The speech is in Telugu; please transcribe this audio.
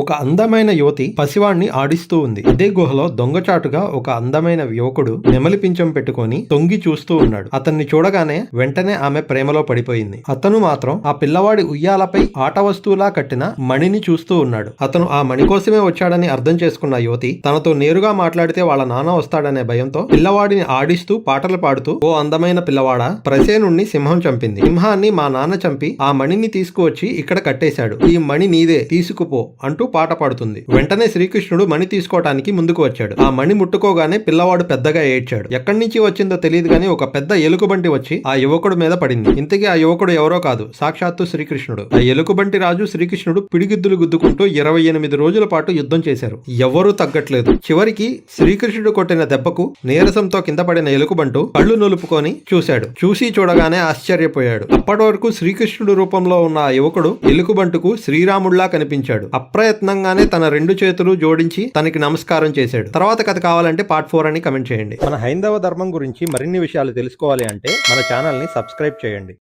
ఒక అందమైన యువతి పసివాణ్ణి ఆడిస్తూ ఉంది. అదే గుహలో దొంగచాటుగా ఒక అందమైన యువకుడు నెమలి పింఛం పెట్టుకొని తొంగి చూస్తూ ఉన్నాడు. అతన్ని చూడగానే వెంటనే ఆమె ప్రేమలో పడిపోయింది. అతను మాత్రం ఆ పిల్లవాడి ఉయ్యాలపై ఆట వస్తువులా కట్టిన మణిని చూస్తూ ఉన్నాడు. అతను ఆ మణి కోసమే వచ్చాడని అర్థం చేసుకున్న యువతి తనతో నేరుగా మాట్లాడితే వాళ్ళ నాన్న వస్తాడనే భయంతో పిల్లవాడిని ఆడిస్తూ పాటలు పాడుతూ ఓ అందమైన పిల్లవాడ ప్రసేనుణ్ణి సింహం చంపింది. సింహాన్ని మా నాన్న చంపి ఆ మణిని తీసుకువచ్చి ఇక్కడ కట్టేశాడు. ఈ మణి నీదే తీసుకుపో అంటూ పాట పాడుతుంది. వెంటనే శ్రీకృష్ణుడు మణి తీసుకోవటానికి ముందుకు వచ్చాడు. ఆ మణి ముట్టుకోగానే పిల్లవాడు పెద్దగా ఏడ్చాడు. ఎక్కడి నుంచి వచ్చిందో తెలియదు గానీ ఒక పెద్ద ఎలుకబంటి వచ్చి ఆ యువకుడు మీద పడింది. ఇంతకీ ఆ యువకుడు ఎవరో కాదు సాక్షాత్తు శ్రీకృష్ణుడు. ఆ ఎలుకబంటి రాజు శ్రీకృష్ణుడు పిడిగిద్దులు గుద్దుకుంటూ ఇరవై ఎనిమిది రోజుల పాటు యుద్ధం చేశారు. ఎవరూ తగ్గట్లేదు. చివరికి శ్రీకృష్ణుడు కొట్టిన దెబ్బకు నీరసంతో కింద పడిన ఎలుకబంటు కళ్ళు నులుపుకొని చూశాడు. చూసి చూడగానే ఆశ్చర్యపోయాడు. అప్పటి వరకు శ్రీకృష్ణుడు రూపంలో ఉన్న ఆ యువకుడు ఎలుకబంటుకు శ్రీరాముళ్ళా కనిపించాడు. ప్రయత్నంగానే తన రెండు చేతులు జోడించి తనకి నమస్కారం చేశాడు. తర్వాత కథ కావాలంటే పార్ట్ ఫోర్ అని కమెంట్ చేయండి. మన హైందవ ధర్మం గురించి మరిన్ని విషయాలు తెలుసుకోవాలి అంటే మన ఛానల్ని సబ్స్క్రైబ్ చేయండి.